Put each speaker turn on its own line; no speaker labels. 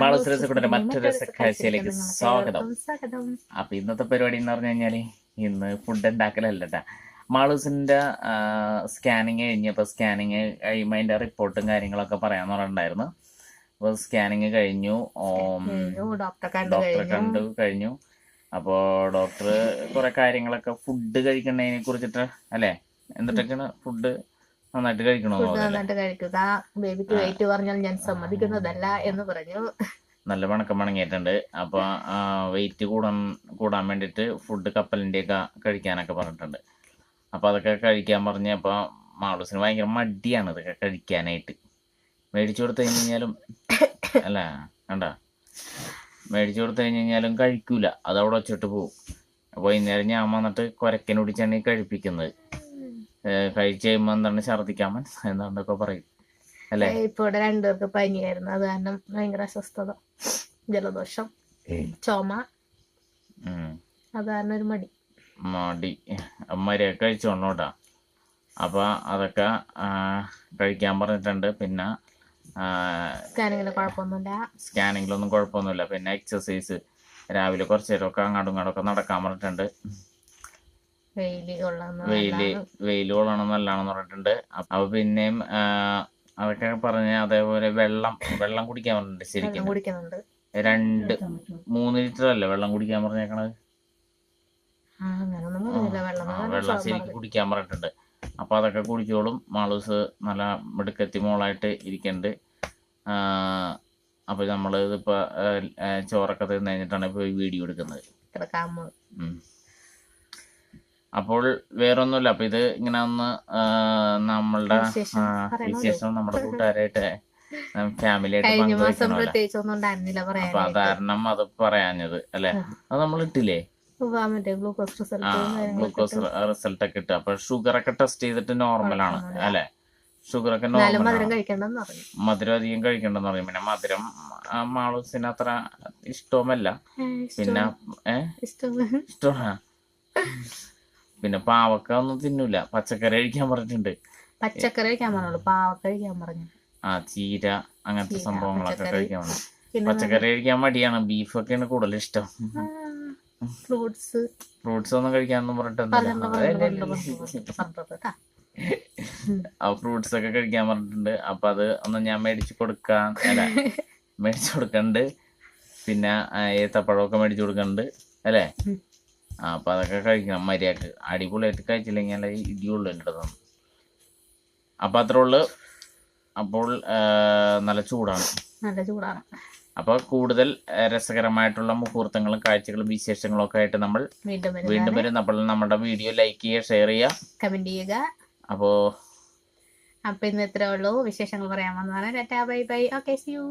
മാളൂസ് രസക്കൂടെ മറ്റൊരു രസക്കാഴ്ചയിലേക്ക് സ്വാഗതം. അപ്പൊ ഇന്നത്തെ പരിപാടി എന്ന് പറഞ്ഞു കഴിഞ്ഞാൽ ഇന്ന് ഫുഡ് ഉണ്ടാക്കലല്ലട്ടാ മാളൂസിന്റെ സ്കാനിങ് കഴിഞ്ഞപ്പോ സ്കാനിങ് കഴിയുമ്പോ അതിന്റെ റിപ്പോർട്ടും കാര്യങ്ങളൊക്കെ പറയാന്ന് പറഞ്ഞിട്ടുണ്ടായിരുന്നു. അപ്പൊ സ്കാനിങ് കഴിഞ്ഞു.
ഡോക്ടറെ കണ്ടു കഴിഞ്ഞു.
അപ്പൊ ഡോക്ടർ കുറെ കാര്യങ്ങളൊക്കെ ഫുഡ് കഴിക്കുന്നതിനെ കുറിച്ചിട്ട് അല്ലെ? എന്നിട്ടൊക്കെയാണ് ഫുഡ് നന്നായിട്ട് കഴിക്കണോ
ഫുഡ് നന്നായിട്ട് കഴിക്കുക. ബേബിക്ക് വെയിറ്റ് പറഞ്ഞാൽ ഞാൻ സമ്മതിക്കുന്നതല്ല എന്ന് പറഞ്ഞു.
നല്ല വണക്കം മണങ്ങിയിട്ടുണ്ട് അപ്പൊ വെയിറ്റ് കൂടാൻ കൂടാൻ വേണ്ടിട്ട് ഫുഡ് കപ്പലിന്റെ ഒക്കെ കഴിക്കാനൊക്കെ പറഞ്ഞിട്ടുണ്ട്. അപ്പൊ അതൊക്കെ കഴിക്കാൻ പറഞ്ഞപ്പോ മാളൂസിന് ഭയങ്കര മടിയാണ് ഇതൊക്കെ കഴിക്കാനായിട്ട്. മേടിച്ചു കൊടുത്തു കഴിഞ്ഞു കഴിഞ്ഞാലും അല്ല കണ്ട? മേടിച്ചു കൊടുത്തു കഴിഞ്ഞു കഴിഞ്ഞാലും കഴിക്കൂല. അത് അവിടെ വെച്ചിട്ട് പോകും അപ്പൊ വൈകുന്നേരം ഞാൻ വന്നിട്ട് കുരക്കന് പിടിച്ചാണ് ഈ കഴിപ്പിക്കുന്നത്. കഴിച്ച് കഴിയുമ്പോൾ എന്താണ് ഛർദ്ദിക്കാമൻ എന്താണ്ടൊക്കെ പറയും. അല്ലേ?
ഇപ്പൊ ഇവിടെ രണ്ടുപേർക്ക് പനിയായിരുന്നു. അത് കാരണം ഭയങ്കര അസ്വസ്ഥത ജലദോഷം ചുമ. അത് കാരണം ഒരു മടി.
മടി. മര്യാദ കഴിച്ചോണോട്ടാ അപ്പൊ അതൊക്കെ കഴിക്കാൻ പറഞ്ഞിട്ടുണ്ട്. പിന്നെ
സ്കാനിങ്ങിന് കുഴപ്പമൊന്നുമില്ല.
സ്കാനിങ്ങിലൊന്നും കുഴപ്പമൊന്നുമില്ല. പിന്നെ എക്സസൈസ് രാവിലെ കുറച്ച് നേരമൊക്കെ അങ്ങോട്ടും ഇങ്ങോട്ടൊക്കെ നടക്കാൻ പറഞ്ഞിട്ടുണ്ട്.
വെയിൽ
വെയിൽ വെയിൽ കൊള്ളണം നല്ലതാണെന്ന് പറഞ്ഞിട്ടുണ്ട്. അപ്പൊ പിന്നെയും അതൊക്കെ പറഞ്ഞ അതേപോലെ വെള്ളം വെള്ളം കുടിക്കാൻ പറഞ്ഞിട്ടുണ്ട് ശരിക്കും.
കുടിക്കുന്നുണ്ട്.
രണ്ട് മൂന്ന് ലിറ്റർ അല്ലേ വെള്ളം കുടിക്കാൻ പറഞ്ഞേക്കണത്?
വെള്ളം
ശരിക്കും കുടിക്കാൻ പറഞ്ഞിട്ടുണ്ട്. അപ്പൊ അതൊക്കെ കുടിച്ചോളും. മാളൂസ് നല്ല മിടുക്കത്തി മോളായിട്ട് ഇരിക്കുന്നുണ്ട് ആ, അപ്പൊ നമ്മൾ ഇതിപ്പോ ചോറൊക്കെ തിന്നു കഴിഞ്ഞിട്ടാണ് ഇപ്പൊ വീഡിയോ എടുക്കുന്നത്. അപ്പോൾ വേറൊന്നുമില്ല. അപ്പൊ ഇത് ഇങ്ങനെ ഒന്ന് നമ്മളുടെ
വിശേഷം?
നമ്മുടെ കൂട്ടുകാരായിട്ട് ഫാമിലി ആയിട്ട് അപ്പൊ കാരണം അത് പറയാഞ്ഞത് അല്ലെ? അത് നമ്മൾ ഇട്ടില്ലേ?
ഗ്ലൂക്കോസ് റിസൾട്ട്
ഗ്ലൂക്കോസ് റിസൾട്ട് ഒക്കെ ഇട്ട്. അപ്പൊ ഷുഗർ ഒക്കെ ടെസ്റ്റ് ചെയ്തിട്ട് നോർമൽ ആണ്. അല്ലെ? ഷുഗർ ഒക്കെ നോർമൽ
മധുരം
അധികം കഴിക്കണ്ടെന്ന് പറയും പിന്നെ മധുരം മാളൂസിന് അത്ര ഇഷ്ടവുമല്ല. പിന്നെ
ഇഷ്ടം
ഇഷ്ടമാണ് പിന്നെ പാവക്ക ഒന്നും തിന്നൂല. പച്ചക്കറി കഴിക്കാൻ പറഞ്ഞിട്ടുണ്ട്.
പച്ചക്കറി കഴിക്കാൻ പറഞ്ഞു പാവക്ക കഴിക്കാൻ പറഞ്ഞു.
ആ ചീര അങ്ങനത്തെ സംഭവങ്ങളൊക്കെ. കഴിക്കാൻ പറഞ്ഞു. പച്ചക്കറി കഴിക്കാൻ മടിയാണ്. ബീഫൊക്കെയാണ് കൂടുതൽ ഇഷ്ടം
ഫ്രൂട്ട്സ്.
ഫ്രൂട്ട്സ് ഒന്നും കഴിക്കാന്ന്
പറഞ്ഞിട്ടുണ്ട്
ആ ഫ്രൂട്ട്സ് ഒക്കെ കഴിക്കാൻ പറഞ്ഞിട്ടുണ്ട്. അപ്പൊ അത് ഒന്ന് ഞാൻ മേടിച്ചു കൊടുക്കാൻ അല്ല മേടിച്ചു കൊടുക്കണ്ട്. പിന്നെ ഏത്തപ്പഴമൊക്കെ മേടിച്ചു കൊടുക്കണ്ട്. അല്ലേ?
ഉം.
ആ അപ്പൊ അതൊക്കെ കഴിക്കണം. മര്യാദയ്ക്ക്. അടിപൊളിയായിട്ട് കഴിച്ചില്ലെങ്കിൽ നല്ല ഇടിയുള്ളൂ എന്റെ അടുത്ത് അപ്പോൾ അത്രേ ഉള്ളു. അപ്പോൾ നല്ല ചൂടാണ്.
നല്ല ചൂടാണ്.
അപ്പോൾ കൂടുതൽ രസകരമായിട്ടുള്ള മുഹൂർത്തങ്ങളും കാഴ്ചകളും വിശേഷങ്ങളും ഒക്കെ ആയിട്ട് നമ്മൾ
വീണ്ടും
വരും. അപ്പോൾ നമ്മുടെ വീഡിയോ ലൈക്ക് ചെയ്യുക ഷെയർ ചെയ്യുക.
കമന്റ് ചെയ്യുക.
അപ്പോൾ
അപ്പോൾ ഇന്ന് ഇത്രേ ഉള്ളൂ. വിശേഷങ്ങൾ പറയാൻ വന്നതാണ്. Tata bye bye. Okay see you.